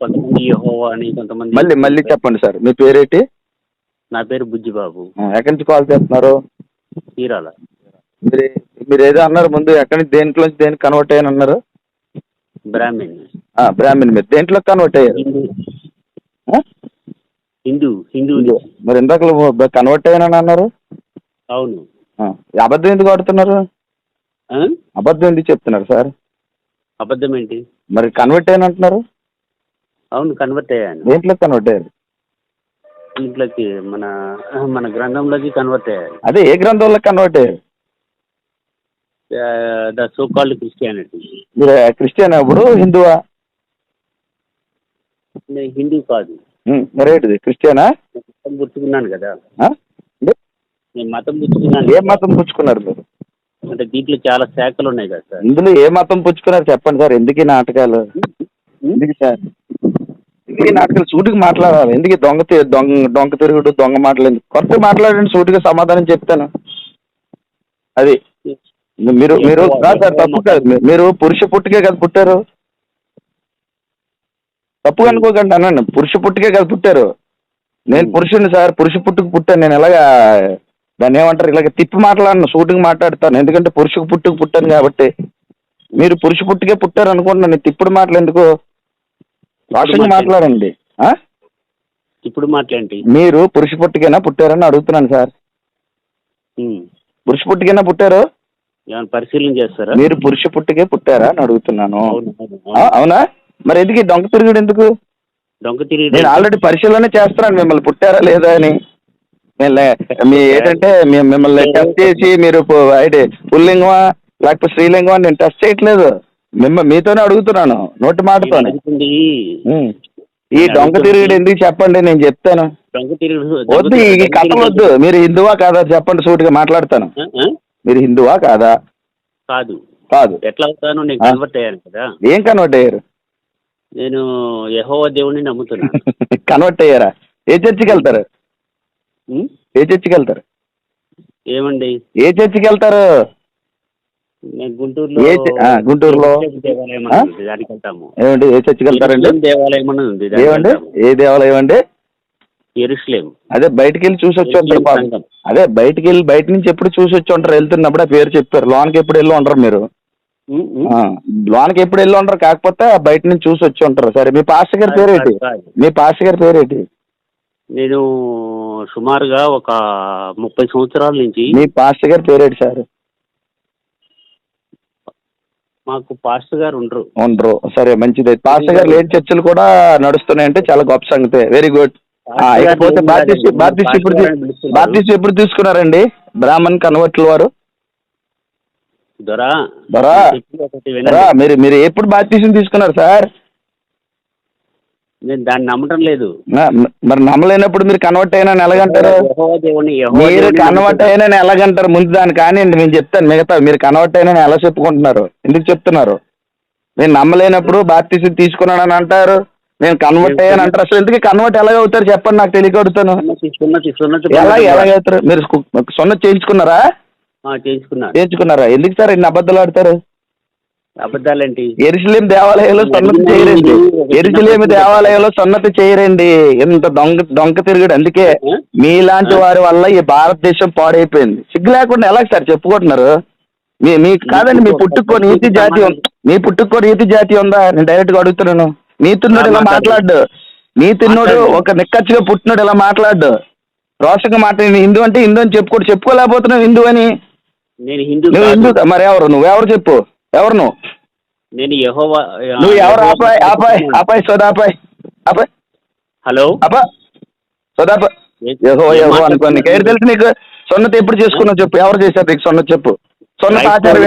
కొంతమంది అని కొంతమంది మళ్ళీ మళ్ళీ చెప్పండి సార్. మీ పేరేంటి? నా పేరు బుజ్జిబాబు. ఎక్కడి నుంచి కాల్ చేస్తున్నారు? చీరాల. మీరు మీరు ఏదో అన్నారు ముందు ఎక్కడి నుంచి దేంట్లో దేనికి కన్వర్ట్ అయ్యాను అన్నారు? బ్రాహ్మణ్. బ్రాహ్మణ్ మీరు. దేంట్లో కన్వర్ట్ అయ్యారు? హిందూ? హిందూ మరి ఇందాక కన్వర్ట్ అయ్యానని అన్నారు? అవును. అబద్ధం ఎందుకు ఆడుతున్నారు? అబద్ధం ఎందుకు చెప్తున్నారు సార్? అబద్ధం ఏంటి మరి కన్వర్ట్ అయ్యాను అంటున్నారు అవును కన్వర్ట్ అయ్యాను. దేంట్లో కన్వర్ట్ అయ్యారు? ఇంట్లోకి మన మన గ్రంథంలోకి కన్వర్ట్ అయ్యాను. అదే ఏ గ్రంథంలో కన్వర్ట్ అయ్యారు? ద సో కాల్డ్ క్రిస్టియానిటీ మీరు క్రిస్టియన్ అప్పుడు హిందువా? నేను హిందూ కాదు. ఉం, మరి ఏంటిది? క్రిస్టియనా మతం పుచ్చుకున్నాను కదా. నేను మతం పుచ్చుకున్నాను ఏ మతం పుచ్చుకున్నారు మీరు? అంటే దీంట్లో చాలా శాఖలు ఉన్నాయి కదా సార్. ఇందులో ఏ మతం పుచ్చుకున్నారు చెప్పండి సార్? ఎందుకు ఈ నాటకాలు? ఎందుకు సార్? ఎందుకు నాటకాలు? సూటికి మాట్లాడాలి. ఎందుకు దొంగ దొంగ దొంగ తిరుగుడు దొంగ మాటలు కొత్త మాట్లాడండి సూటిగా సమాధానం చెప్తాను. అది. మీరు మీరు కాదు సార్ తప్పు కాదు. మీరు పురుష పుట్టుకే కదా పుట్టారు. తప్పు అనుకోకండి అన్నాను పురుష పుట్టుకే కదా పుట్టారు. నేను పురుషుని సార్ పురుష పుట్టుకు పుట్టాను. నేను ఎలాగా దాన్ని ఏమంటారు? ఇలాగ తిప్పి మాట్లాడను సూటిగా మాట్లాడతాను. ఎందుకంటే పురుషకు పుట్టుకు పుట్టాను కాబట్టి. మీరు పురుష పుట్టుకే పుట్టారు అనుకుంటున్నాను నేను తిప్పుడు మాటలు ఎందుకు? మాట్లాడండి? ఇప్పుడు మాట్లాంటి మీరు పురుష పుట్టుకేనా పుట్టారని అడుగుతున్నాను సార్. పురుష పుట్టుకేనా పుట్టారు? పరిశీలన చేస్తారా? మీరు పురుష పుట్టుకే పుట్టారా అని అడుగుతున్నాను. అవును మరి ఎందుకు దొంగ తిరుగుడు ఎందుకు? దొంగ తిరిగి నేను ఆల్రెడీ పరిశీలన చేస్తున్నాను. మిమ్మల్ని పుట్టారా లేదా అని. మీ ఏంటంటే మిమ్మల్ని టెస్ట్ చేసి మీరు అయితే పుల్లింగమా లేకపోతే స్త్రీలింగమా అని నేను టెస్ట్ చేయట్లేదు. మిమ్మ మీతోనే అడుగుతున్నాను నోటి మాటతోనే. ఉమ్. ఈ దొంగ తిరుగుడు ఎందుకు చెప్పండి నేను చెప్తాను. వద్దు ఈ కథ వద్దు. మీరు హిందువా కాదా చెప్పండి సూటిగా మాట్లాడతాను. మీరు హిందువా కాదా? కాదు. కాదు. ఎట్లా అవుతాను నేను. కన్వర్ట్ అయ్యాను కదా. ఏం కన్వర్ట్ అయ్యారు? నేను యెహోవా దేవుడిని నమ్ముతున్నాను. కన్వర్ట్ అయ్యారా? ఏ చర్చికి వెళ్తారు? ఏ చర్చికి వెళ్తారు? ఏమండి? ఏ చర్చికి వెళ్తారు? గుంటూరులో దానికి వెళ్తాము. ఏమండి ఏ చర్చికి వెళ్తారండి? దేవాలయం ఉంది ఏమండి. ఏ దేవాలయం అండి? అదే బయటికి వెళ్ళి చూసి వచ్చి ఉంటారు. అదే బయటికి వెళ్ళి బయట నుంచి ఎప్పుడు చూసి వచ్చి ఉంటారు వెళ్తున్నప్పుడు ఆ పేరు చెప్పారు. లోనికి ఎప్పుడు వెళ్ళి ఉంటారు మీరు. లోనికి ఎప్పుడు వెళ్ళి ఉంటారు కాకపోతే బయట నుంచి చూసి వచ్చి ఉంటారు. సరే మీ పాస్టర్ గారి కాదు. మీ పాస్టర్ గారి పేరేంటి? నేను సుమారుగా ఒక ముప్పై సంవత్సరాల నుంచి మీ పాస్టర్ గారి పేరేంటి సార్? మాకు పాస్టర్ గారు ఉండరు. ఉండరు. సరే మంచిది. పాస్టర్ గారు లేని చర్చలు కూడా నడుస్తున్నాయంటే చాలా గొప్ప సంగతే. వెరీ గుడ్ ఇకపోతే బాప్టిస్ట్. బాప్టిస్ట్. బాప్టిస్ట్ ఎప్పుడు తీసుకున్నారండి? బ్రాహ్మణ్ కన్వర్ట్ల వారు? దొరా. దొరా. మీరు మీరు ఎప్పుడు బాప్టిజం తీసుకున్నారు సార్? నేను దాన్ని నమ్మటం లేదు. మరి నమ్మలేనప్పుడు మీరు కన్వర్ట్ అయినా ఎలాగంటారు? మీరు కన్వర్ట్. అయినా ఎలాగంటారు? ముందు దాన్ని కానివ్వండి నేను చెప్తాను మిగతా మీరు కన్వర్ట్ అయినా ఎలా చెప్పుకుంటున్నారు? ఎందుకు చెప్తున్నారు? నేను నమ్మలేనప్పుడు బాప్టిజం తీసుకున్నానని అంటారు. నేను కన్వర్ట్ అయ్యాను అంటారు. అసలు ఎందుకు కన్వర్ట్ ఎలాగ అవుతారు చెప్పండి నాకు తెలియక అడుగుతాను సున్నతి సున్నతి సున్నతి ఎలా ఎలాగవుతారు మీరు సు- సున్నతి చేయించుకున్నారా? చేయించుకున్నారా? ఎందుకు సార్ ఇన్ని అబద్ధాలు ఆడతారు? అబద్ధాలేంటి? ఎరుసలేం దేవాలయంలో సన్నతి చేయరండి. ఎరుసలేం దేవాలయంలో సన్నతి చేయరండి. ఇంత దొంగ దొంగ తిరుగుడు. అందుకే మీలాంటి వారి వల్ల ఈ భారతదేశం పాడైపోయింది. సిగ్గు లేకుండా ఎలా సార్ చెప్పుకుంటున్నారు? మీ మీకు కాదండి మీ పుట్టుకో నీతి జాతి మీ పుట్టుకో నీతి జాతి ఉందా? నేను డైరెక్ట్గా అడుగుతున్నాను. నీతిన్నోడు ఇలా మాట్లాడు. నీతిన్నోడు ఒక నిక్కచ్చిగా పుట్టినోడు ఇలా మాట్లాడు. రోషంగా మాట్లాడి హిందూ అంటే హిందూ అని చెప్పుకోడు. చెప్పుకోలేకపోతున్నావు హిందూ అని. నేను హిందూ నువ్వు. హిందూ మరి ఎవరు నువ్వు ఎవరు చెప్పు. ఎవరు నువ్వు? నేను యెహోవా నువ్వు ఎవరు? ఆపాయ్ ఆపాయ్ ఆపాయ్ సోదాపాయ్ ఆపాయ్ హలో? అబ్బా సోదాప యహో యహో అనుకో నీకు ఏడు తెలుసు నీకు? సొన్నత ఎప్పుడు చేసుకున్నావు చెప్పు? ఎవరు చేశారు నీకు సొన్నత చెప్పు? సొన్నత ఆచారం?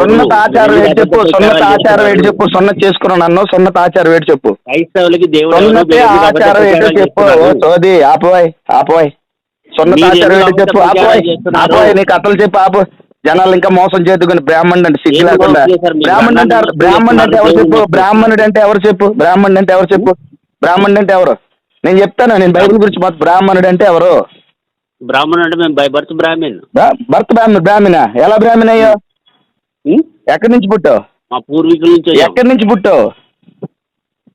సొన్నత ఆచారం ఏంటి చెప్పు? సొన్నత ఆచారం ఏంటి చెప్పు? సొన్నత చేసుకున్నాను అన్నావు సొన్నత ఆచారం ఏంటి చెప్పు? క్రైస్తవులకి దేవుడు ఎవరు? సొన్నతే ఆచారం ఏంటో చెప్పు? సోది ఆపవాయ్ ఆపవాయ్ సొన్నత ఆచారం ఏంటో ఎందుకు చెప్పు చేస్తున్నారు? ఆపవాయ్ నీ కథలు చెప్పు ఆపు. జనాలు ఇంకా మోసం చేద్దుకుని బ్రాహ్మణుడు అంటే సిగ్గు ఏం లేకుండా? బ్రాహ్మణుడు అంటే బ్రాహ్మణుడు అంటే ఎవరు చెప్పు? బ్రాహ్మణుడు అంటే ఎవరు చెప్పు? బ్రాహ్మణుడు అంటే ఎవరు చెప్పు? బ్రాహ్మణుడు అంటే ఎవరు? నేను చెప్తాను నేను బైబిల్ గురించి మొత్తం బ్రాహ్మణుడు అంటే ఎవరు? బ్రాహ్మణుడు అంటే మేము బై బర్త్ బ్రాహ్మణ్ బ్రా- భర్త బ్రాహ్మణ బ్రాహ్మణ? ఎలా బ్రాహ్మణ అయ్యో? ఎక్కడి నుంచి పుట్టావు? మా పూర్వీకుల నుంచి. ఎక్కడి నుంచి పుట్టావు?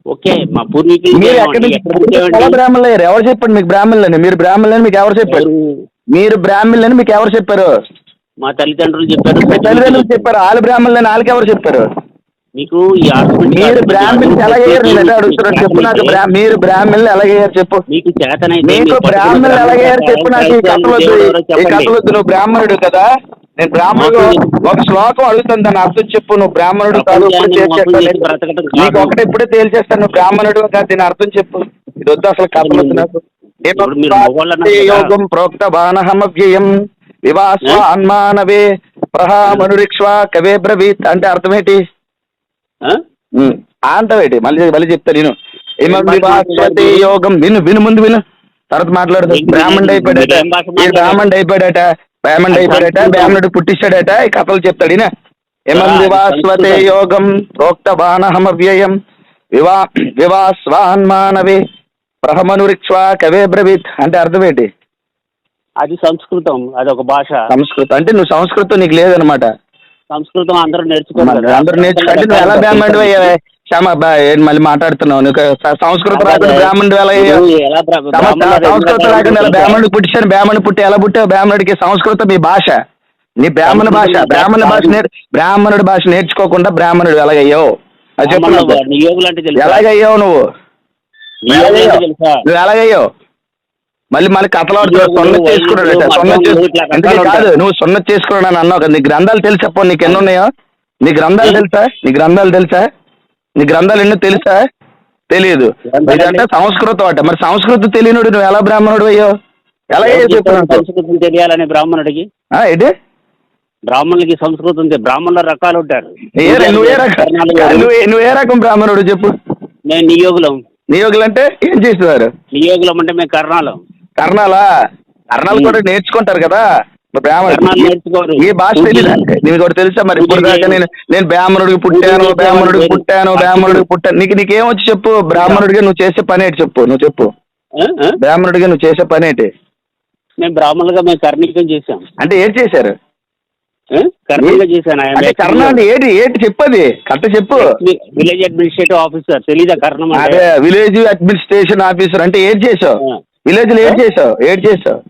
ఓకే మా పూర్వీకుల మీరు. ఎక్కడి నుంచి బ్రాహ్మణులు అయ్యారు? ఎవరు చెప్పండి మీకు బ్రాహ్మణులని మీరు బ్రాహ్మణులని మీకు ఎవరు చెప్పారు? మీరు బ్రాహ్మణులని మీకు ఎవరు చెప్పారు? మా తల్లిదండ్రులు చెప్పారు మీ తల్లిదండ్రులు చెప్పారు వాళ్ళ బ్రాహ్మణులని వాళ్ళకి ఎవరు చెప్పారు? మీకు ఈ మీరు బ్రాహ్మణులు ఎలాగయ్యారు? నేను అదే అడుగుతున్నాను చెప్పు నాకు మీరు బ్రాహ్మణులు ఎలాగయ్యారు చెప్పు. మీకు చేతనైతే మీకు బ్రాహ్మణులు ఎలాగయ్యారు చెప్పు నాకు ఈ కథలు వద్దు. దేవుడు ఎవరో ఈ చెప్పండి. కథలు వద్దు నువ్వు బ్రాహ్మణుడు కదా. నేను బ్రాహ్మణుడు ఒక శ్లోకం అడుగుతాను దాని అర్థం చెప్పు నువ్వు బ్రాహ్మణుడు కాదు ఇప్పుడు తేల్చేస్తాను. నీకు ఒకటి ఇప్పుడే తేల్చేస్తాను నువ్వు బ్రాహ్మణుడు కాదు దీని అర్థం చెప్పు. ఇది వద్దు అసలు కథలు వద్దు నాకు. ప్రోక్త బాణహమవ్యయం. వివాస్వ అన్మానవే ప్రహామనురిక్ష్వా కవే బ్రవీత్ అంటే అర్థం ఏంటి ఆ అంటావేటి మళ్ళీ మళ్ళీ చెప్తా నేను. ఏమం? యోగం. విను విను ముందు విను. తర్వాత మాట్లాడదు. ఏం బ్రాహ్మణుడు అయిపోయాడట. ఈ? బ్రాహ్మణుడు అయిపోయాడట. బ్రాహ్మణుడు అది అయిపోయాడట. బ్రాహ్మణుడు పుట్టిస్తాడట ఈ కథలు చెప్తాడు. ఈయన. ఏమం అది వివాస్వతే. యోగం. ప్రోక్త బాణహమవ్యయం వివా వివాస్వాన్మానవే. ప్రహమనురిక్ష్వా కవే బ్రవీత్. అంటే అర్థం ఏంటి అది సంస్కృతం అది ఒక భాష. సంస్కృతం. అంటే నువ్వు సంస్కృతం నీకు లేదనమాట. సంస్కృతం అందరూ కదా. అందరూ నేర్చుకుంటే నువ్వు ఎలా బ్రాహ్మణుడు అయ్యావే? క్షమ మళ్ళీ మాట్లాడుతున్నావు? నువ్వు సంస్కృతం రాకుండా బ్రాహ్మణుడు ఎలా సంస్కృతం రాకుండా బ్రాహ్మణుడు పుట్టించాను బ్రాహ్మణుడు పుట్టి ఎలా పుట్టావు? బ్రాహ్మణుడికి సంస్కృతం మీ భాష. నీ బ్రాహ్మణ భాష బ్రాహ్మణ భాష. నేర్ బ్రాహ్మణుడి భాష నేర్చుకోకుండా బ్రాహ్మణుడు ఎలాగయ్యావు? అది చెప్పు ఎలాగయ్యావు నువ్వు? నువ్వు ఎలాగయ్యావు? మళ్ళీ ఆడుతున్నావు నియోగులు, సొన్న చేసుకున్నాడు సొన్న కాదు. నువ్వు సొన్న చేసుకున్నాడు అని అన్నావు కదా నీ గ్రంథాలు తెలుసా నీకు ఎన్ని ఉన్నాయో? నీ గ్రంథాలు తెలుసా? నీ గ్రంథాలు తెలుసా? నీ గ్రంథాలు ఎన్నో తెలుసా? తెలియదు. ఇదంటే అంటే? సంస్కృతం అట. మరి సంస్కృతం తెలియనుడు నువ్వు ఎలా బ్రాహ్మణుడు అయ్యో? ఎలా. సంస్కృతం తెలియాలని బ్రాహ్మణుడికి? ఆ, ఏంటి? బ్రాహ్మణులకి సంస్కృతం బ్రాహ్మణుల రకాలు ఉంటారు. నువ్వు ఏ రకం బ్రాహ్మణుడు చెప్పు? మేము నియోగులం. నియోగులు అంటే ఏం చేసేవారు? నియోగులం అంటే మేము కర్ణాలం. కర్ణాలా కర్ణాలు కూడా నేర్చుకుంటారు కదా? కర్ణాలు బ్రాహ్మణుడు ఈ భాష తెలియదు నీకు ఒకటి తెలుసా మరి? ఇప్పుడు దాకా నేను నేను బ్రాహ్మణుడికి పుట్టాను బ్రాహ్మణుడికి పుట్టాను బ్రాహ్మణుడికి పుట్టాను. నీకు నీకేం వచ్చి చెప్పు? బ్రాహ్మణుడిగా నువ్వు చేసే పని ఏంటి చెప్పు? నువ్వు చెప్పు? బ్రాహ్మణుడిగా నువ్వు చేసే పని ఏంటి? మేము బ్రాహ్మణులుగా మేము కర్ణికం చేసాం అంటే ఏం చేశారు? ఆ? కర్ణిగా చేశాను అంటే కర్ణ అంటే ఏంటి? ఏంటి చెప్పది? కరెక్ట్ చెప్పు. విలేజ్ అడ్మినిస్ట్రేటివ్ ఆఫీసర్ తెలీదా కర్ణం అదే విలేజ్ అడ్మినిస్ట్రేషన్ ఆఫీసర్ అంటే ఏం చేసావు. విలేజ్లో ఏం చేసావు? ఏం చేసావు?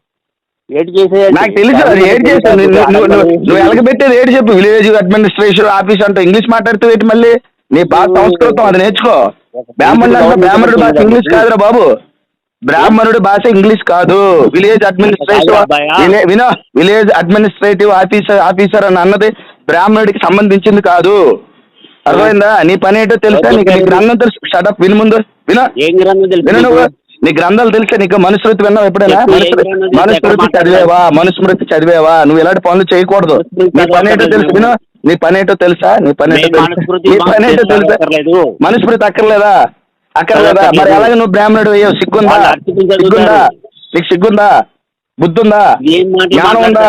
చేసే నాకు తెలుసు అది ఏం చేసావు. నువ్వు నువ్వు- ఎలగబెట్టేది ఏడు చెప్పు. విలేజ్ అడ్మినిస్ట్రేషన్ ఆఫీస్ అంటే ఇంగ్లీష్ మాట్లాడుతూ ఏంటి మళ్ళీ? నీ భాష సంస్కృతం అది నేర్చుకో. బ్రాహ్మణుడు అంటే బ్రాహ్మణుడు భాష ఇంగ్లీష్ కాదురా బాబు. బ్రాహ్మణుడి భాష ఇంగ్లీష్ కాదు. విలేజ్ అడ్మినిస్ట్రేటివ్ వినో విలేజ్ అడ్మినిస్ట్రేటివ్ ఆఫీసర్ ఆఫీసర్ అని అన్నది బ్రాహ్మణుడికి సంబంధించింది కాదు. అర్థమైందా? నీ పని ఏంటో తెలుసా? నీకు గ్రంథం తెలుసు. షటప్ విను ముందు. వినో. ఏం గ్రంథం తెలుసు? విను నువ్వు? నీ గ్రంథాలు తెలుసా నీకు మనుస్మృతి విన్నావు ఎప్పుడైనా? మనుస్మృతి చదివేవా? మనుస్మృతి చదివేవా? నువ్వు ఇలాంటి పనులు చేయకూడదు. నీ పని ఏంటో తెలుసు విను. నీ పని ఏంటో తెలుసా? నీ పని ఏంటో నీ పని ఏంటో తెలుసా? అక్కర్లేదు. మనుస్మృతి అక్కర్లేదా? అక్కర్లేదా. మరి ఎలాగ నువ్వు బ్రాహ్మణుడు అయ్యావు? సిగ్గుందా. సిగ్గుందా? నీకు సిగ్గుందా? బుద్ధుందా? ఏం మాట జ్ఞానం ఉందా?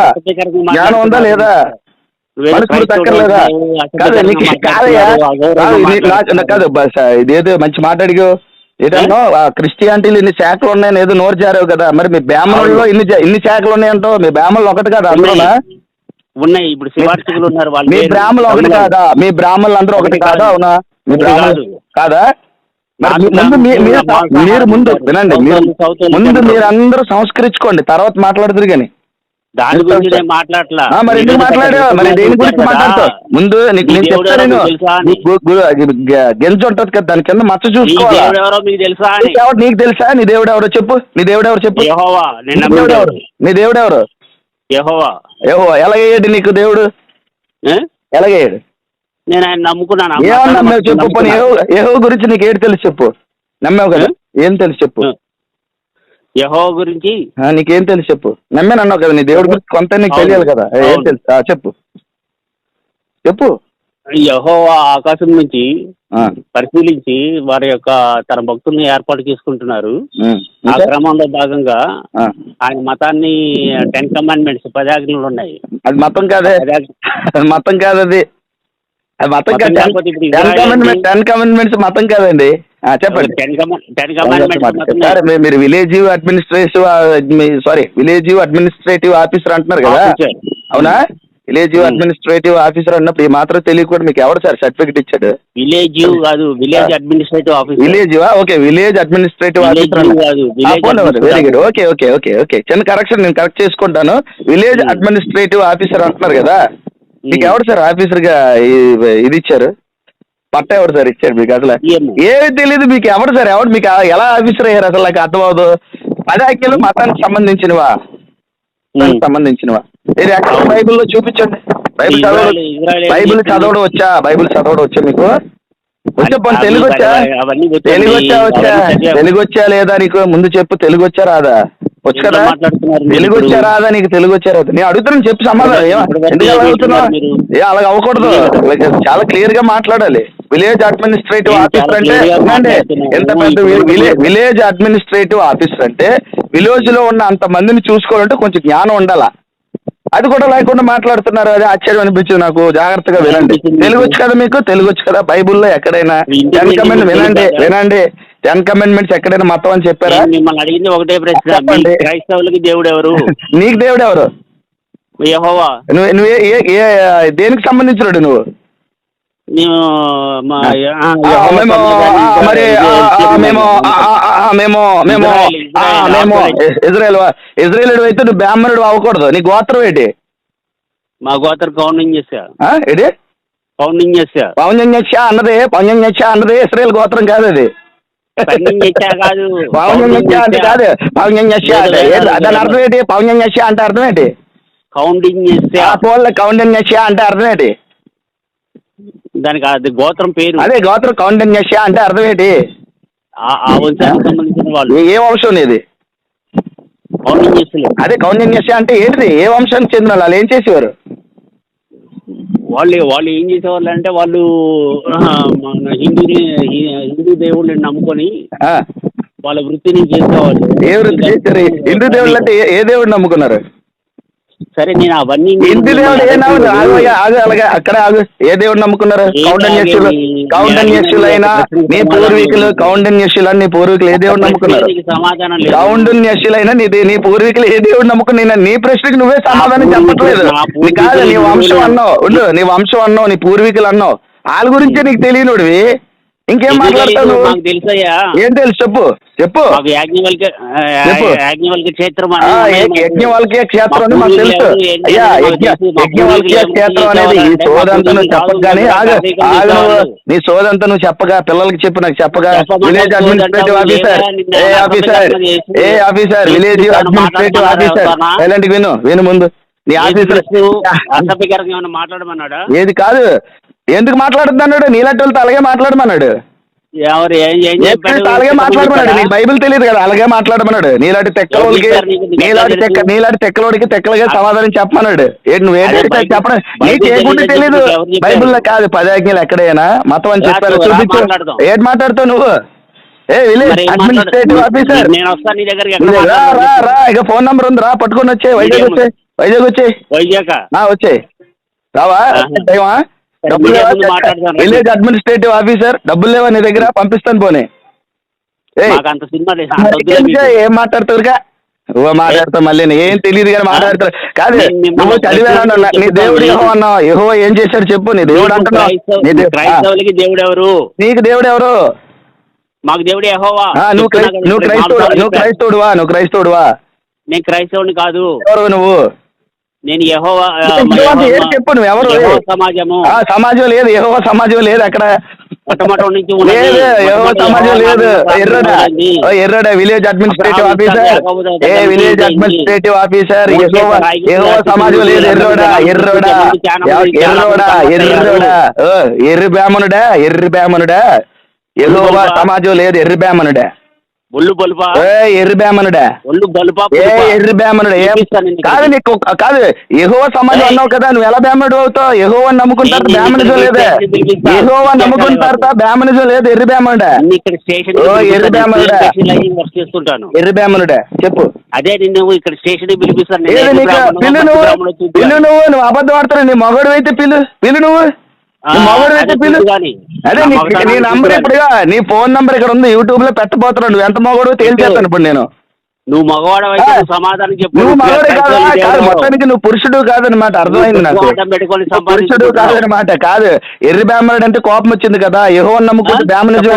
జ్ఞానం ఉందా లేదా? కాదు నీకు కాదు, ఇదేదో మంచి మాట్లాడిగో ఏదన్నా క్రిస్టియానిటీలు ఇన్ని శాఖలు ఉన్నాయని ఏదో నోరు జారావు కదా. మరి మీ బ్రాహ్మణుల్లో ఇన్ని ఇన్ని శాఖలు ఉన్నాయంటావు మీ బ్రాహ్మణులు ఒకటి కదా అందులోనా? ఉన్నాయి. ఇప్పుడు శివార్చకులు ఉన్నారు వాళ్ళు మీ వేరు. బ్రాహ్మణులు ఒకటి కాదా? మీ బ్రాహ్మణులు అందరూ ఒకటి కాదా. అవునా? మీ బ్రాహ్మణులు కాదు. మరి ముందు మీరు. వినండి. మీరు ముందు. మీరు అందరూ సంస్కరించుకోండి. తర్వాత మాట్లాడుతురు కానీ. దాని గురించి నేను మాట్లాడలా ఆ, మరి ఎందుకు మాట్లాడావు? మరి దేని గురించి మాట్లాడతావు? ముందు నీకు నేను నీ దేవుడు చెప్తాను ఎవరో తెలుసా అని. నీకు గు- గు- గ- గెంజు ఉంటుంది కదా దాని కింద మచ్చ చూసుకోవాలా? దేవుడు ఎవరో మీకు తెలుసా అని. నీకు తెలుసా? నీ దేవుడు ఎవరో చెప్పు. నీ దేవుడు ఎవరు చెప్పు? యెహోవా నీ దేవుడు ఎవరు? నీ దేవుడు ఎవరు? యెహోవా. ఏహో ఎలాగయ్యాడు నీకు దేవుడు? ఏ? ఎలాగయ్యాడు నేను ఆయన నమ్ముకున్నాను? ఏమన్నా నమ్మావు చెప్పు. ఏహో గురించి నీకు ఏంటి తెలుసు చెప్పు. నమ్మావు కదా? ఏం? తెలుసు చెప్పు? యెహోవా గురించి? నీకేం తెలుసు చెప్పు. నమ్మాను అన్నావు కదా నీ దేవుడి గురించి కొంత నీకు. తెలియాలి కదా. ఏ. తెలుసు? చెప్పు. చెప్పు. యెహోవా ఆకాశం నుంచి పరిశీలించి వారి యొక్క తన భక్తుల్ని ఏర్పాటు చేసుకుంటున్నారు. ఆ? క్రమంలో భాగంగా ఆయన మతాన్ని టెన్ కమాండ్మెంట్స్ పదాజ్ఞలు ఉన్నాయి. అది మతం కాదే. మతం కాదు అది అది మతం కాదు టెన్ కమాండ్మెంట్స్ మతం కాదండి. చెప్పండి. సార్ మీరు village administrative sorry village administrative officer అంటున్నారు కదా. అవునా? విలేజ్. అడ్మినిస్ట్రేటివ్ ఆఫీసర్ అన్నప్పుడు ఈ మాత్రం తెలియకుండా మీకు ఎవరు సార్ సర్టిఫికెట్ ఇచ్చాడు? విలేజ్ కాదు village administrative officer. Village okay village administrative officer కాదు very good. Okay okay okay okay. చిన్న కరెక్షన్ నేను కరెక్ట్ చేసుకుంటాను. విలేజ్. అడ్మినిస్ట్రేటివ్ ఆఫీసర్ అంటున్నారు కదా? మీకు ఎవరు సార్ ఆఫీసర్గా ఇది ఇచ్చారు? పట్ట ఎవరు సార్ ఇచ్చారు మీకు అసలు? ఏమో. ఏమి తెలియదు మీకు ఎవరు సార్? ఎవరు మీకు ఎలా ఆఫీసర్ అయ్యారు అసలు? నాకు అర్థమవదు. పదాఖ్యలు మతానికి సంబంధించినవా? మతానికి సంబంధించినవా? ఇది ఎక్కడ బైబిల్లో చూపించండి. బైబిల్ చదవడం బైబిల్? చదవడం వచ్చా? బైబిల్ చదవడం వచ్చా మీకు? వచ్చా పోనీ తెలుగు వచ్చా. తెలుగు వచ్చా? వచ్చా. తెలుగు వచ్చా లేదా నీకు? ముందు చెప్పు తెలుగు వచ్చా రాదా? వచ్చు కదా? తెలుగు వచ్చా? రాదా? నీకు తెలుగు వచ్చా రాదా? నేను అడుగుతున్నాను చెప్పు సమాధానం ఏం- ఇప్పుడు వరకు ఎందుకు అలా అవ్వకూడదు. చాలా క్లియర్గా మాట్లాడాలి. విలేజ్ అడ్మినిస్ట్రేటివ్ ఆఫీసర్ అంటే. ఎంత పెద్ద విలేజ్ అడ్మినిస్ట్రేటివ్ ఆఫీసర్ అంటే విలేజ్లో ఉన్న అంత మందిని చూసుకోవాలంటే కొంచెం జ్ఞానం ఉండాలా. అది కూడా లేకుండా మాట్లాడుతున్నారు. అది ఆశ్చర్యం అనిపించింది నాకు. జాగ్రత్తగా వినండి. తెలుగు వచ్చు కదా మీకు? తెలుగు వచ్చు కదా? బైబుల్లో ఎక్కడైనా? టెన్ కమెంట్ వినండి? వినండి. టెన్ కమెంట్మెంట్స్ ఎక్కడైనా మతం అని చెప్పారా? మిమ్మల్ని అడిగింది ఒకటే ప్రశ్న. క్రైస్తవులకి దేవుడు ఎవరు? నీకు దేవుడు ఎవరు? నువ్వు నువ్వు ఏ- దేనికి సంబంధించినాడు నువ్వు? మరి మేము మేము మేము ఇజ్రాయెల్, ఇజ్రాయెల్, మేము. ఇజ్రాయెల్ ఇజ్రాయేల్ అయితే నువ్వు బ్రాహ్మణుడు అవ్వకూడదు. నీ గోత్రం ఏంటి? మా గోత్ర కౌంటింగ్ చేసా. ఏంటి? కౌంటింగ్ చేసా. పౌన్యన్యక్ష అన్నది పౌన్యన్యక్ష అన్నది ఇస్రాయేల్ గోత్రం కాదు అది. కౌంటింగ్ చేసా కాదు. పౌన్యన్యక్ష అంటే కాదు. అంటే లేదు, ఏంటి? లేదు, దాని అర్థం ఏంటి? పౌన్యన్యక్ష అంటే అర్థం ఏంటి? కౌంటింగ్ చేస్తే ఆ పోల్ల కౌండన్యక్ష అంటే అర్థం ఏంటి? దానికి అది గోత్రం పేరు. అదే గోత్రం కౌండన్యక్ష అంటే అర్థం ఏంటి? ఆ- వంశానికి సంబంధించిన వాళ్ళు. ఏ- వంశం చేస్తలేదు అదే కౌండన్యక్ష అంటే ఏంటిది? ఏ వంశానికి చెందిన వాళ్ళు? ఏం చేసేవారు? వాళ్ళు వాళ్ళు ఏం చేసేవాళ్ళు అంటే వాళ్ళు హిందూని హిందూ దేవుళ్ళని నమ్ముకొని వాళ్ళ వృత్తిని చేసేవాళ్ళు. ఏ వృత్తి హిందూ దేవుళ్ళు అంటే ఏ- ఏ దేవుడు నమ్ముకున్నారు? సరే నేను అవన్నీ హిందూ దేవుడు ఏ నమ్ము ఆగు అయ్యా, ఆగు అలాగే అక్కడ ఆగు. ఏ దేవుడు నమ్ముకున్నారు? కౌండన్యస్యులు? కౌండన్యస్యులైన నీ పూర్వీకులు నీ పూర్వీకులు ఏ దేవుడు నమ్ముకున్నారు? సమాధానం కౌండన్యస్యులైన నీ నీ పూర్వీకులు ఏ దేవుడు నమ్ముకుని నీ- నీ ప్రశ్నకి నువ్వే సమాధానం చెప్పట్లేదు. కాదు నీ వంశం. అన్నావు. నీ వంశం అన్నావు నీ పూర్వీకులు అన్నావు. వాళ్ళ గురించే నీకు తెలియనుడివి. ఇంకేం మాట్లాడతావు నువ్వు? మాకు తెలుసయ్యా. ఏం తెలుసు? చెప్పు. చెప్పు. యాజ్ఞవల్క చెప్పు. యాజ్ఞవల్క క్షేత్రం క్షేత్రం అని మాకు తెలుసు. అయ్యా క్షేత్రం అనేది ఈ సోదంతా నువ్వు చెప్పగానే ఆగు. ఆగు నువ్వు. నీ సోదంతా నువ్వు చెప్పగా పిల్లలకి చెప్పు నాకు చెప్పగా విలేజ్ అడ్మినిస్ట్రేటివ్ ఆఫీసర్ ఏ ఆఫీసర్ ఏ ఆఫీసర్ విలేజ్ అడ్మినిస్ట్రేటివ్ ఆఫీసర్? ఎలాంటి విను విను ముందు. నీ ఆఫీసర్ మాట్లాడమన్నాడా? ఏది కాదు. ఎందుకు మాట్లాడుతున్నాడు నీలాంటి వాళ్ళతో అలాగే మాట్లాడమన్నాడు. ఎవరు ఏం ఏం చెప్పాడు? ఎప్పుడు అలాగే మాట్లాడమన్నాడు? నీకు బైబిల్ తెలియదు కదా అలాగే మాట్లాడమన్నాడు. నీలాంటి తెక్కలోడికి ఎవరు చెప్పారు నీకు? నీకు నీలాంటి తెక్క? నీలాంటి తెక్కలోడికి తెక్కలుగా సమాధానం చెప్పమన్నాడు. ఏంటి నువ్వు ఏంటి అదే బైబిల్- చెప్పడం? బైబిల్ నీకు ఏకుంటే తెలియదు తెలీదు? ఎవరు చెప్పారు? బైబిల్లో కాదు పదాజ్ఞలు ఎక్కడైనా. మతం అని రా చెప్పారు రా చూపించు. మాట్లాడదాం. ఏంటి మాట్లాడుతావు నువ్వు? ఏ విలేజ్ మరి ఏం అడ్మినిస్ట్రేటివ్ మాట్లాడు- ఆఫీసర్ నేను వస్తాను నీ దగ్గరికి రా ఎక్కడ రా? రా ఇక ఫోన్ నంబర్ ఉంది రా పట్టుకొని వచ్చే వైజాగ్ వచ్చే వైజాగ్ వచ్చే వైజాగ్? వచ్చే రావా? ఆహా. విలేజ్ అడ్మినిస్ట్రేటివ్ ఆఫీసర్ డబ్బులు లేవా నీ దగ్గర? పంపిస్తాను పోనీ. ఏం మాట్లాడుతారుగా నువ్వు మాట్లాడతావు మళ్ళీ ఏం తెలియదు కానీ మాట్లాడతారు కాదు నువ్వు చదివాను నీ. దేవుడు ఏమో అన్నావు ఏహో ఏం చేశాడు చెప్పు నీ దేవుడు అంటున్నావు. దేవుడు ఎవరు? నీకు దేవుడు ఎవరు? మాకు దేవుడు యెహోవా. నువ్వు నువ్వు క్రైస్తవుడు నువ్వు క్రైస్తవుడువా నువ్వు క్రైస్తవుడువా? నేను క్రైస్తవుని కాదు. ఎవరు నువ్వు? నేను యెహోవా? యెహోవా- చెప్పు నువ్వు ఎవరు? యెహోవా సమాజము. సమాజం లేదు. ఏహో సమాజం లేదు అక్కడ. మొట్టమొదటి నుంచి. లేదు సమాజం యెహోవా లేదు. ఎర్రడా. ఎర్రడా. విలేజ్ అడ్మినిస్ట్రేటివ్ ఆఫీసర్ ఏ విలేజ్ అడ్మినిస్ట్రేటివ్ ఆఫీసర్ యెహోవా యెహోవా సమాజం లేదు. ఎర్రోడా ఎర్రోడా. ఎర్రోడా ఎర్రోడా. ఎర్రి బ్రాహ్మణుడా ఎర్రి బ్రాహ్మణుడా యెహోవా. సమాజం లేదు ఎర్రి బ్రాహ్మణుడా ఒళ్ళు బలుపా ఎర్రి బ్రాహ్మణుడా. ఒళ్ళు బలుపా? ఎర్రి ఏం నీకు. కాదు నీకు. కాదు యెహోవా సమాజం. అన్నావు కదా నువ్వు ఎలా బ్రాహ్మణుడు అవుతావు? యెహోవా నమ్ముకుంటారు ఇక్కడ లేదే. ఇక్కడ నమ్ముకుంటారా బ్రాహ్మణిజం లేదు ఎర్రి ఓ, ఎర్రి చేస్తుంటాను. ఎర్రి బ్రాహ్మణుడా చెప్పు. అదే నిన్ను ఇక్కడ స్టేషన్ పిలిపిస్తాను. పిల్లు నువ్వు? పిల్లు. నువ్వు? నువ్వు అబద్ధం నీ మగడు అయితే పిల్లు. పిల్లు నువ్వు? అదే నా నీ నంబర్ ఇప్పుడుగా ఫోన్ నంబర్ ఇక్కడ ఉంది. యూట్యూబ్లో పెట్టబోతున్నావు. నువ్వు ఎంత మగడు తేల్చేస్తాను ఇప్పుడు నేను. నువ్వు. నువ్వు సమాధానం చెప్పు. నువ్వు మగవాడు కాదు. మొత్తానికి నువ్వు పురుషుడు కాదనమాట అర్థమైంది నాకు. పురుషుడు. కాదనమాట కాదు. ఎర్రి బ్రాహ్మణుడు అంటే కోపం వచ్చింది కదా. యహో నమ్ముకుంటే ఆ? బ్రాహ్మణుడు.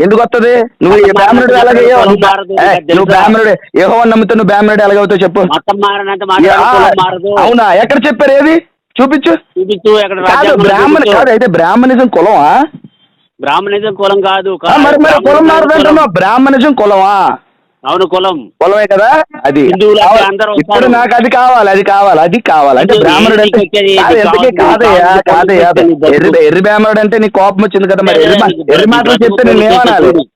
ఎందుకు వస్తుంది నువ్వు బ్రాహ్మణుడు తెలుసా? నువ్వు బ్రాహ్మణుడు. యహో నమ్ముతే నువ్వు బ్రాహ్మణుడు ఎలాగవుతావు చెప్పు. అవునా? ఎక్కడ చెప్పారు ఏది? చూపించు. చూపించు కాదు బ్రాహ్మణ. కాదు అయితే బ్రాహ్మణిజం కులమా? బ్రాహ్మణిజం కులం కాదు మరి మరి కులం బ్రాహ్మణిజం కులమా? అవును కులం. కులమే కదా? అది ఇప్పుడు. నాకు అది కావాలి అది కావాలి అది కావాలి. అంటే బ్రాహ్మణుడు అంటే ఎందుకే కాదయ్యా కాదయ్యా ఎర్రి ఎర్రి బ్రాహ్మణుడు అంటే నీకు కోపం వచ్చింది కదా మరి. ఎర్రి మాటలు చెప్తే నేను ఏమనాలి?